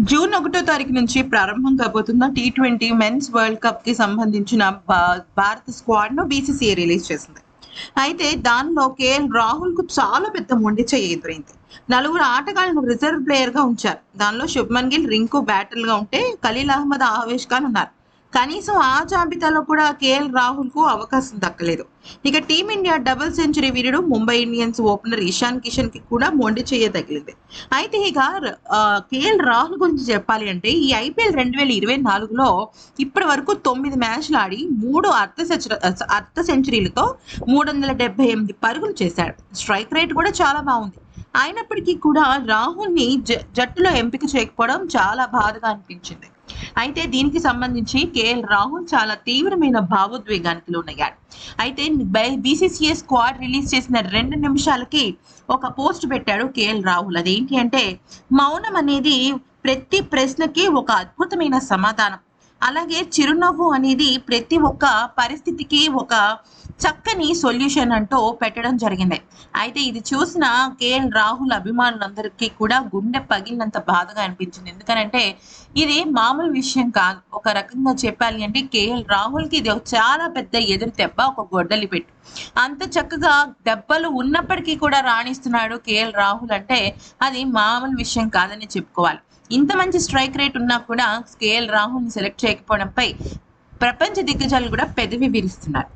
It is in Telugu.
జూన్ ఒకటో తారీఖు నుంచి ప్రారంభం కాబోతున్న టీ ట్వంటీ మెన్స్ వరల్డ్ కప్కి సంబంధించిన భా- భారత స్క్వాడ్ను బీసీసీఐ రిలీజ్ చేసింది. అయితే దానిలో కేఎల్ రాహుల్కు చాలా పెద్ద మొండి చెయ్యి ఎదురైంది. నలుగురు ఆటగాళ్ళను రిజర్వ్ ప్లేయర్గా ఉంచారు. దానిలో శుభ్మన్ గిల్ రింకు బ్యాటిల్గా ఉంటే ఖలీల్ అహ్మద్ ఆవేష్ ఖాన్ ఉన్నారు. కనీసం ఆ జాబితాలో కూడా కేఎల్ రాహుల్కు అవకాశం దక్కలేదు. ఇక టీమిండియా డబుల్ సెంచరీ వీరుడు ముంబై ఇండియన్స్ ఓపెనర్ ఇషాన్ కిషన్కి కూడా మొండి చేయ తగిలింది. అయితే ఇక కేఎల్ రాహుల్ గురించి చెప్పాలి అంటే ఈ ఐపీఎల్ రెండు వేల ఇరవై నాలుగులో ఇప్పటి వరకు తొమ్మిది మ్యాచ్లు ఆడి మూడు అర్ధ సెంచరీ అర్ధ సెంచరీలతో మూడు వందల డెబ్బై ఎనిమిది పరుగులు చేశాడు. స్ట్రైక్ రేట్ కూడా చాలా బాగుంది. అయినప్పటికీ కూడా రాహుల్ని జట్టులో ఎంపిక చేయకపోవడం చాలా బాధగా అనిపించింది. అయితే దీనికి సంబంధించి కేఎల్ రాహుల్ చాలా తీవ్రమైన భావోద్వేగానికి లోనయ్యాడు. అయితే బీసీసీఏ స్క్వాడ్ రిలీజ్ చేసిన రెండు నిమిషాలకి ఒక పోస్ట్ పెట్టాడు కేఎల్ రాహుల్. అదేంటి అంటే మౌనం అనేది ప్రతి ప్రశ్నకి ఒక అద్భుతమైన సమాధానం. అలాగే చిరునవ్వు అనేది ప్రతి ఒక్క పరిస్థితికి ఒక చక్కని సొల్యూషన్ అంటూ పెట్టడం జరిగింది. అయితే ఇది చూసిన కేఎల్ రాహుల్ అభిమానులందరికీ కూడా గుండె పగిలినంత బాధగా అనిపించింది. ఎందుకనంటే ఇది మామూలు విషయం కాదు. ఒక రకంగా చెప్పాలి అంటే కేఎల్ రాహుల్కి ఇది ఒక చాలా పెద్ద ఎదురు దెబ్బ ఒక గొడ్డలి పెట్టు. అంత చక్కగా దెబ్బలు ఉన్నప్పటికీ కూడా రాణిస్తున్నాడు కేఎల్ రాహుల్ అంటే అది మామూలు విషయం కాదని చెప్పుకోవాలి. ఇంత మంచి స్ట్రైక్ రేట్ ఉన్నా కూడా కేఎల్ రాహుల్ని సెలెక్ట్ చేయకపోవడంపై ప్రపంచ దిగ్గజాలు కూడా పెదవి విరుస్తున్నారు.